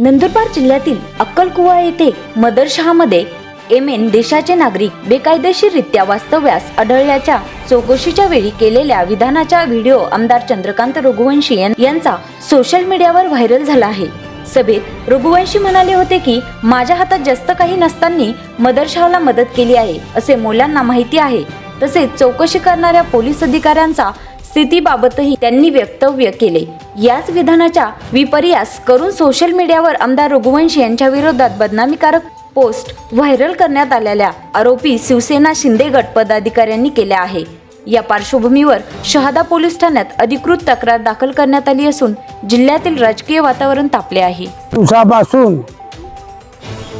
नंदुरबार जिल्ह्यातील अक्कलकुवा येथे मदरशहामध्ये एम एन देशाचे नागरिक बेकायदेशीररित्या वास्तव्यास आढळल्याच्या चौकशीच्या वेळी केलेल्या विधानाचा व्हिडिओ आमदार चंद्रकांत रघुवंशी यांचा सोशल मीडियावर व्हायरल झाला आहे. सभेत रघुवंशी म्हणाले होते की माझ्या हातात जास्त काही नसताना मदरशहाला मदत केली आहे असे मुलांना माहिती आहे. तसेच चौकशी करणाऱ्या पोलीस अधिकाऱ्यांचा स्थितीबाबतही त्यांनी वक्तव्य केले. याच विधानाच्या विपर्यास करून सोशल मीडियावर आमदार रघुवंशी यांच्या विरोधात बदनामीकारक पोस्ट व्हायरल करण्यात आलेल्या आरोपी शिवसेना शिंदे गट पदाधिकाऱ्यांनी केल्या आहे. या पार्श्वभूमीवर शहादा पोलीस ठाण्यात अधिकृत तक्रार दाखल करण्यात आली असून जिल्ह्यातील राजकीय वातावरण तापले आहे. तुझ्यापासून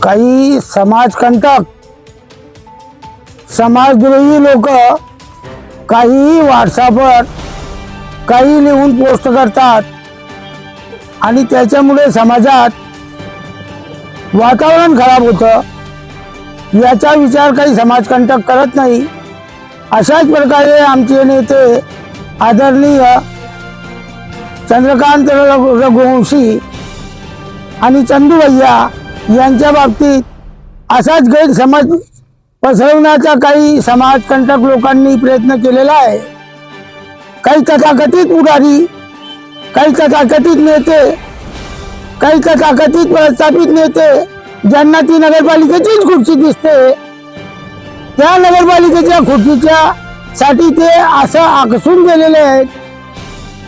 काही समाजकंटक समाजद्रोही लोक काही व्हॉट्सअपवर काही लिहून पोस्ट करतात. आणि त्याच्यामुळे समाजात वातावरण खराब होतं. याचा विचार काही समाजकंटक करत नाही. अशाच प्रकारे आमचे नेते आदरणीय चंद्रकांत रघु- रघुवंशी आणि चंदू भैया यांच्या बाबतीत असाच गैरसमज पसरवण्याचा काही समाजकंटक लोकांनी प्रयत्न केलेला आहे. काही तथाकथित पुढारी काही तथाकथित नेते काही तथाकथित प्रस्थापित नेते ज्यांना ती नगरपालिकेचीच खुर्ची दिसते. त्या नगरपालिकेच्या खुर्चीच्या साठी ते असं आकसून गेलेले आहेत.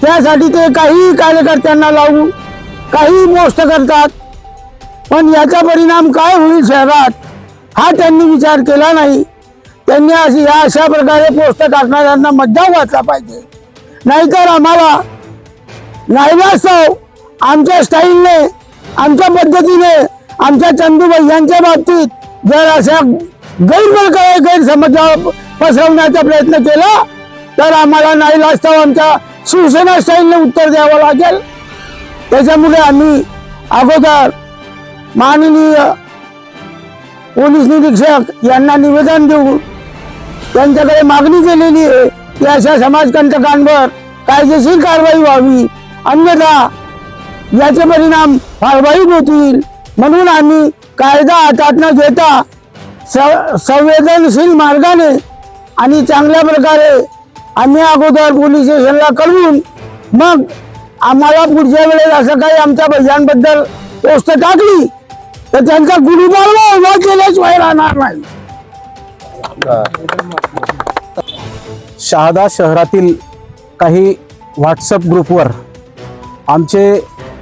त्यासाठी ते काही कार्यकर्त्यांना लावून काही मोस्ट करतात. पण याचा परिणाम काय होईल शहरात हा त्यांनी विचार केला नाही. त्यांनी अशी या अशा प्रकारे पोस्ट टाकणाऱ्यांना मज्जाव वाचला पाहिजे. नाहीतर आम्हाला नाईलास्तव आमच्या स्टाईलने आमच्या पद्धतीने आमच्या चंदूबाई यांच्या बाबतीत जर अशा गैरप्रकारे गैरसमज पसरवण्याचा प्रयत्न केला तर आम्हाला नाईलास्तव आमच्या शिवसेना स्टाईलने उत्तर द्यावं लागेल. त्याच्यामुळे आम्ही अगोदर माननीय पोलीस निरीक्षक यांना निवेदन देऊन त्यांच्याकडे मागणी केलेली आहे. या अशा समाजकंटकांवर कायदेशीर कारवाई व्हावी. अन्यथा याचे परिणाम फार वाईट होतील. म्हणून आम्ही कायदा हातात न घेता स- संवेदनशील मार्गाने आणि चांगल्या प्रकारे आम्ही अगोदर पोलीस स्टेशनला कळवून मग आम्हाला पुढच्या वेळेस असं काही आमच्या भैयांबद्दल पोस्ट टाकली तर त्यांचा गुढीपाडवा उभा केल्याशिवाय राहणार नाही. शहादा शहरातील काही व्हॉट्सअप ग्रुपवर आमचे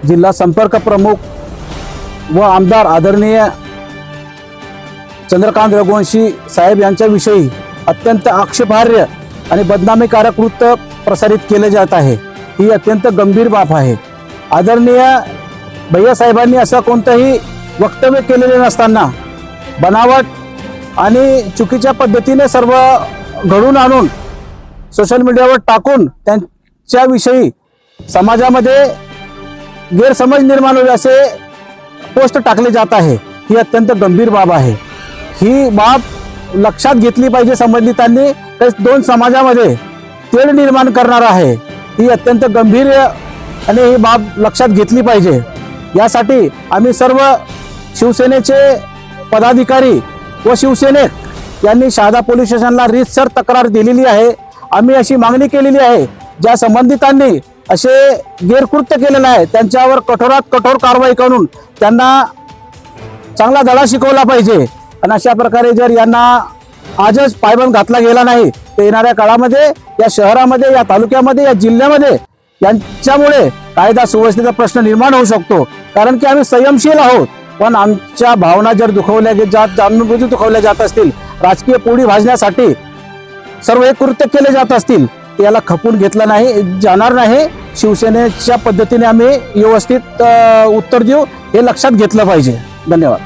जिल्हा संपर्क प्रमुख व आमदार आदरणीय चंद्रकांत रघुवंशी साहेब यांच्याविषयी अत्यंत आक्षेपार्ह आणि बदनामीकारक वृत्त प्रसारित केले जात आहे. ही अत्यंत गंभीर बाब आहे. आदरणीय भैयासाहेबांनी असं कोणतंही वक्तव्य केलेले नसताना बनावट आणि चुकीच्या पद्धतीने सर्व घडून आणून सोशल मीडियावर टाकून त्यांच्याविषयी समाजामध्ये गैरसमज निर्माण होईल असे पोस्ट टाकले जात आहे. ही अत्यंत गंभीर बाब आहे. ही बाब लक्षात घेतली पाहिजे संबंधितांनी. तर दोन समाजामध्ये तेढ निर्माण करणार आहे. ही अत्यंत गंभीर आणि ही बाब लक्षात घेतली पाहिजे. यासाठी आम्ही सर्व शिवसेनेचे पदाधिकारी व शिवसेनेक यांनी शहादा पोलीस स्टेशनला रीतसर तक्रार दिलेली आहे. आम्ही अशी मागणी केलेली आहे ज्या संबंधितांनी असे गैरकृत्य केलेलं आहे त्यांच्यावर कठोरात कठोर कारवाई करून त्यांना चांगला धडा शिकवला पाहिजे. आणि अशा प्रकारे जर यांना आजच पायबंद घातला गेला नाही तर येणाऱ्या काळामध्ये या शहरामध्ये या तालुक्यामध्ये या जिल्ह्यामध्ये यांच्यामुळे कायदा सुव्यवस्थेचा प्रश्न निर्माण होऊ शकतो. कारण की आम्ही संयमशील आहोत पण आमच्या भावना जर दुखवल्या जात जाणूनबुजून दुखवल्या जात असतील राजकीय पोळी भाजण्यासाठी सर्व हे कृत्य केले जात असतील याला खपून घेतलं नाही जाणार नाही. शिवसेनेच्या पद्धतीने आम्ही व्यवस्थित उत्तर देऊ हे लक्षात घेतलं पाहिजे. धन्यवाद.